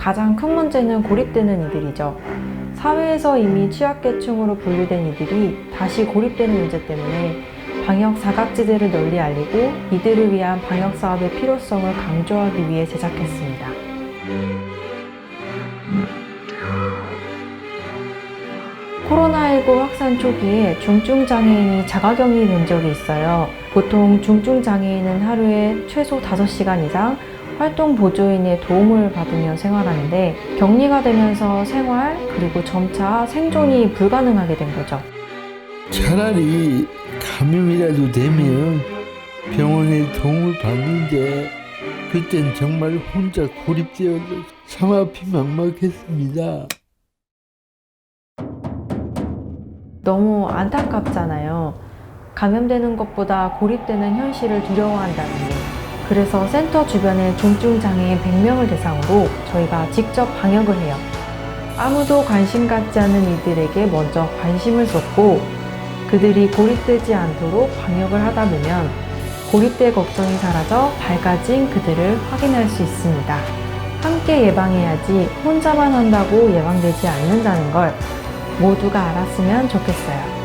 가장 큰 문제는 고립되는 이들이죠. 사회에서 이미 취약계층으로 분류된 이들이 다시 고립되는 문제 때문에 방역 사각지대를 널리 알리고 이들을 위한 방역 사업의 필요성을 강조하기 위해 제작했습니다. 코로나19 확산 초기에 중증 장애인이 자가격리 된 적이 있어요. 보통 중증 장애인은 하루에 최소 5시간 이상 활동 보조인의 도움을 받으며 생활하는데 격리가 되면서 생활 그리고 점차 생존이 불가능하게 된 거죠. 차라리 감염이라도 되면 병원에 도움을 받는데 그땐 정말 혼자 고립되어서 삼합이 막막했습니다. 너무 안타깝잖아요. 감염되는 것보다 고립되는 현실을 두려워한다는 게. 그래서 센터 주변에 중증 장애인 100명을 대상으로 저희가 직접 방역을 해요. 아무도 관심 갖지 않는 이들에게 먼저 관심을 쏟고 그들이 고립되지 않도록 방역을 하다 보면 고립될 걱정이 사라져 밝아진 그들을 확인할 수 있습니다. 함께 예방해야지 혼자만 한다고 예방되지 않는다는 걸 모두가 알았으면 좋겠어요.